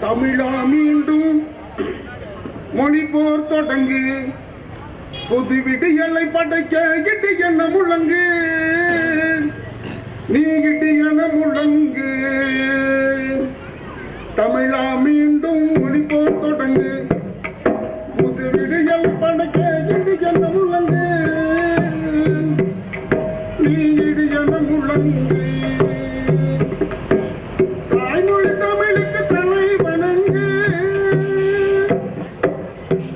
தமிழா மீண்டும் மொழி போர் தொடங்கு புது விடியலை படைக்க இட்டு என்ன முழங்கு. நீ இட்டு என முழங்கு. தமிழா மீ இடு என முழங்கு தாய்மொழி தமிழுக்கு தலை வணங்கு.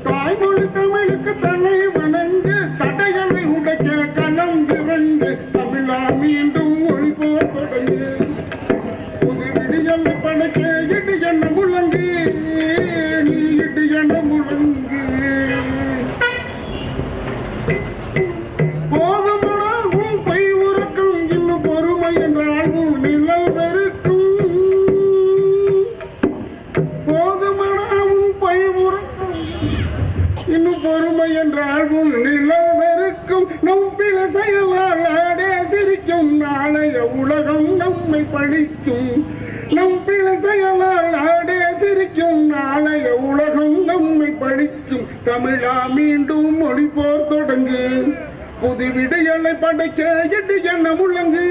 தாய்மொழி தமிழுக்கு தலை வணங்கு. தடைகளை உடைக்க களம் விரண்டு தமிழா மீண்டும் ஒளி போர் புது விடியல் படைக்க பொறுமை என்றால் உன் நிழல் வெறுக்கும் செயலால் ஆடே சிரிக்கும் நாளைய உலகம் நம்மை பழிக்கும். நம்பில செயலால் ஆடே சிரிக்கும் நாளைய உலகம் நம்மை பழிக்கும். தமிழா மீண்டும் மொழி போர் தொடங்கு. புது விடையலை படைக்க இட்டு என முழங்கு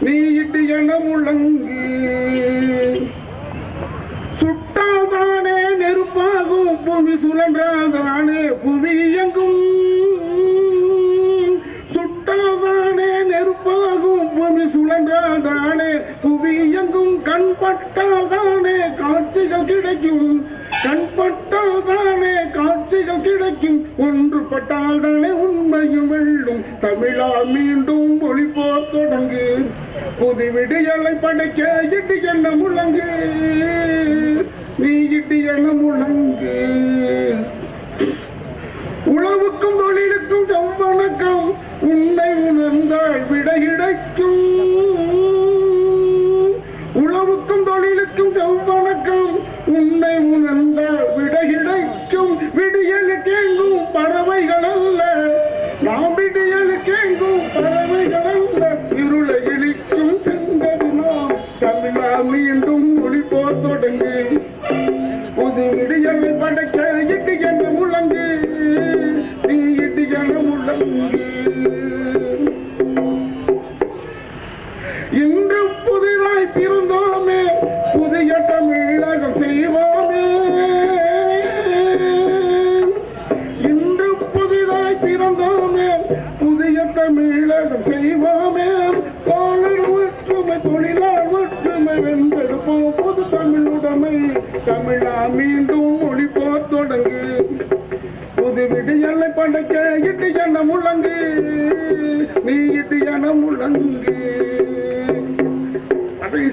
நீ இட்டு என முழங்கு புவி சுழன்றாதானே புவி இயங்கும் கண் பட்டால்தானே காட்சிகள் கிடைக்கும். கண் பட்டால்தானே காட்சிகள் கிடைக்கும். ஒன்றுபட்டால் தானே உண்மையும் வெல்லும் தமிழா மீண்டும் மொழி போர் தொடங்கு. புது விடியலை படைக்க இட்டு என்ன முழங்கு. நீ இட்டு என்ன முழங்கு. உழவுக்கும் தொழிலுக்கும் செவ்வணக்கம் உன்னை உணர்ந்தால் விடை கிடைக்கும் செவ்வணக்கம். உன்னை உணர்ந்த விடை கிடைக்கும் விடியலுக்கு எங்கும் பறவைகள் அல்ல நாம் விடியலுக்கு எங்கும் பறவைகள் அல்ல இருளை இழிக்கும் செங்கது நாம் தமிழா மீண்டும் மொழி போர் தொடங்கு. புது விடியலை படைக்க புதிய தமிழகம் செய்வோமே. தோழர் ஒற்றுமை தொழிலாளர் ஒற்றுமை வென்றெடுப்போம். புது தமிழுடைமை தமிழா மீண்டும் மொழி போர் தொடங்கு. புது விடியலை படைக்க இட்டு என முழங்கு. நீ இட்டு என முழங்கு. அதை